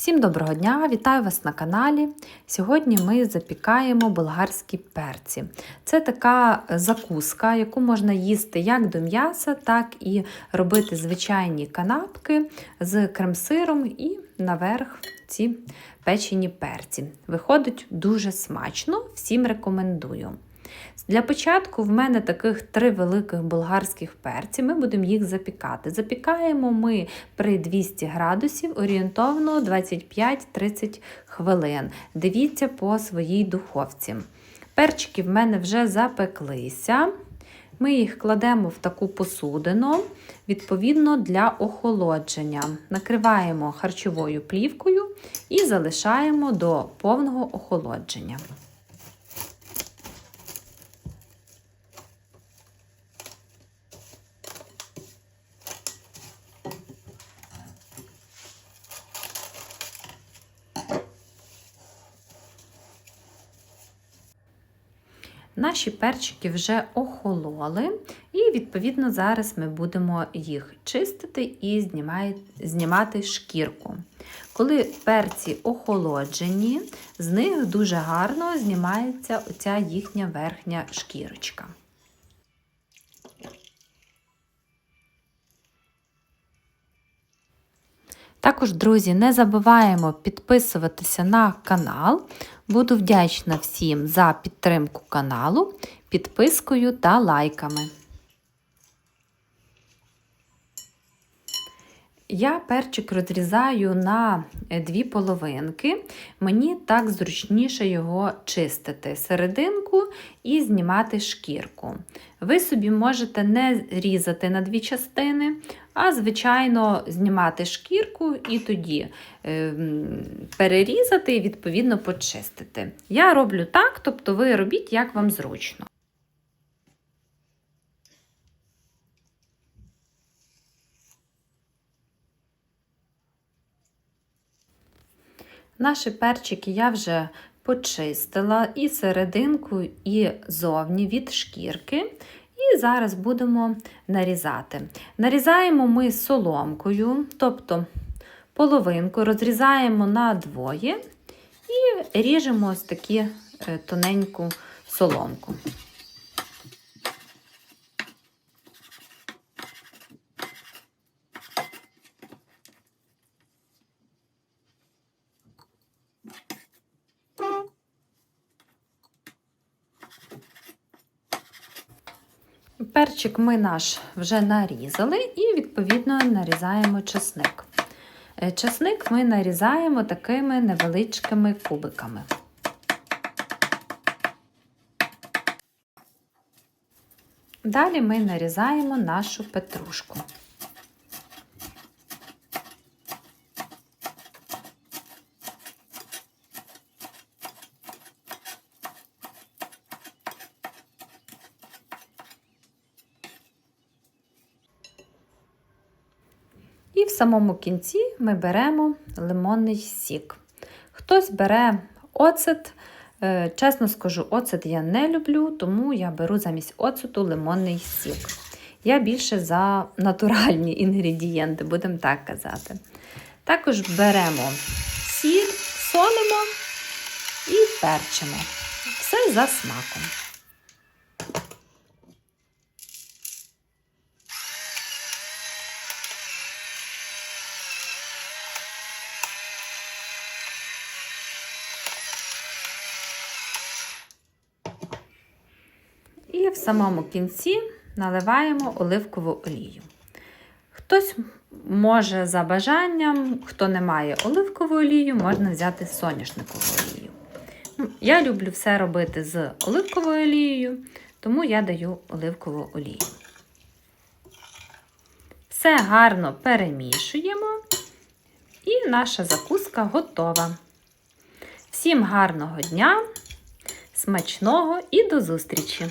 Всім доброго дня! Вітаю вас на каналі. Сьогодні ми запікаємо болгарські перці. Це така закуска, яку можна їсти як до м'яса, так і робити звичайні канапки з крем-сиром і наверх ці печені перці. Виходить дуже смачно, всім рекомендую. Для початку в мене таких три великих болгарських перці, ми будемо їх запікати. Запікаємо ми при 200 градусів орієнтовно 25-30 хвилин. Дивіться по своїй духовці. Перчики в мене вже запеклися. Ми їх кладемо в таку посудину, відповідно для охолодження. Накриваємо харчовою плівкою і залишаємо до повного охолодження. Наші перчики вже охололи, і, відповідно, зараз ми будемо їх чистити і знімати шкірку. Коли перці охолоджені, з них дуже гарно знімається оця їхня верхня шкірочка. Також, друзі, не забуваємо підписуватися на канал. Буду вдячна всім за підтримку каналу, підпискою та лайками. Я перчик розрізаю на дві половинки, мені так зручніше його чистити серединку і знімати шкірку. Ви собі можете не різати на дві частини, а, звичайно, знімати шкірку і тоді е, перерізати і, відповідно, почистити. Я роблю так, тобто ви робіть, як вам зручно. Наші перчики я вже почистила і серединку, і зовні від шкірки. І зараз будемо нарізати. Нарізаємо ми соломкою, тобто половинку розрізаємо на двоє і ріжемо ось такі е, тоненьку соломку. Перчик ми наш вже нарізали і, відповідно, нарізаємо чесник. Е, чесник ми нарізаємо такими невеличкими кубиками. Далі ми нарізаємо нашу петрушку. В самому кінці ми беремо лимонний сік. Хтось бере оцет. Е, чесно скажу, оцет я не люблю, тому я беру замість оцету лимонний сік. Я більше за натуральні інгредієнти, будемо так казати. Також беремо сіль, солимо і перчимо. Все за смаком. В самому кінці наливаємо оливкову олію. Хтось може за бажанням, хто не має оливкову олію, можна взяти соняшникову олію. Ну, я люблю все робити з оливковою олією, тому я даю оливкову олію. Все гарно перемішуємо, і наша закуска готова. Всім гарного дня, смачного і до зустрічі!